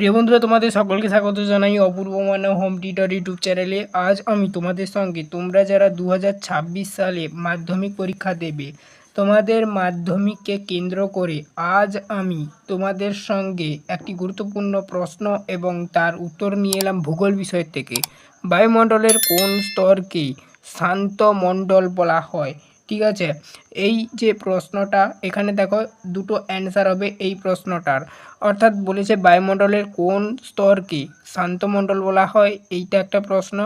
প্রিয় বন্ধুরা, তোমাদের সকলকে স্বাগত জানাই Apurba Manab home tutor YouTube চ্যানেলে। আজ আমি তোমাদের সঙ্গে, তোমরা যারা দু হাজার ছাব্বিশ সালে মাধ্যমিক পরীক্ষা দেবে, তোমাদের মাধ্যমিককে কেন্দ্র করে আজ আমি তোমাদের সঙ্গে একটি গুরুত্বপূর্ণ প্রশ্ন এবং তার উত্তর নিয়ে এলাম ভূগোল বিষয় থেকে। বায়ুমণ্ডলের কোন স্তরকে শান্ত মণ্ডল বলা হয়? ঠিক আছে? এই যে প্রশ্নটা, এখানে দেখো দুটো অ্যান্সার হবে এই প্রশ্নটার। অর্থাৎ বলেছে বায়ুমণ্ডলের কোন স্তর কি? শান্তমণ্ডল বলা হয়, এইটা একটা প্রশ্ন।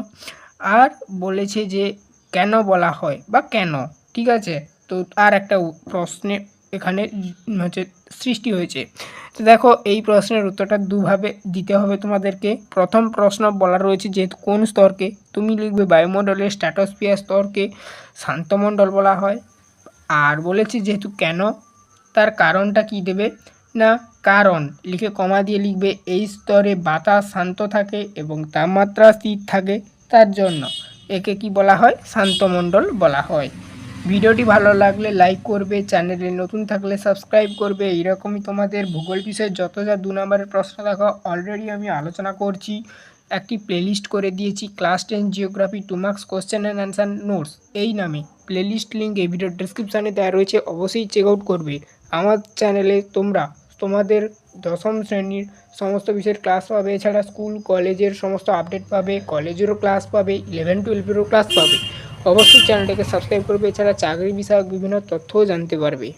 আর বলেছে যে কেন বলা হয় বা কেন, ঠিক আছে? তো আর একটা প্রশ্নে এখানে হচ্ছে সৃষ্টি হয়েছে। তো দেখো, এই প্রশ্নের উত্তরটা দুভাবে দিতে হবে তোমাদেরকে। প্রথম প্রশ্ন বলা রয়েছে যে, কোন স্তরকে তুমি লিখবে? বায়ুমণ্ডলের স্ট্র্যাটোস্ফিয়ার স্তরকে শান্তমণ্ডল বলা হয়। আর বলেছি যেহেতু কেন, তার কারণটা কি দেবে? না, কারণ লিখে কমা দিয়ে লিখবে, এই স্তরে বাতাস শান্ত থাকে এবং তাপমাত্রা স্থির থাকে। তার জন্য একে কি বলা হয়? শান্তমণ্ডল বলা হয়। ভিডিওটি ভালো লাগলে লাইক করবে, চ্যানেলে নতুন থাকলে সাবস্ক্রাইব করবে। এইরকমই তোমাদের ভূগোল বিষয়ে যত যা দু নম্বরের প্রশ্ন দেখো অলরেডি আমি আলোচনা করছি। একটি প্লেলিস্ট করে দিয়েছি class ten geography two marks question and answer notes এই নামে প্লেলিস্ট লিঙ্ক এই ভিডিও ডিসক্রিপশানে দেওয়া রয়েছে, অবশ্যই চেক আউট করবে। আমার চ্যানেলে তোমরা, তোমাদের দশম শ্রেণির সমস্ত বিষয়ের ক্লাস পাবে, এছাড়া স্কুল কলেজের সমস্ত আপডেট পাবে কলেজেরও ক্লাস পাবে ইলেভেন টুয়েলভেরও ক্লাস পাবে। অবশ্যই চ্যানেলটাকে সাবস্ক্রাইব করবে। এছাড়া চাকরি বিষয়ক বিভিন্ন তথ্যও জানতে পারবে।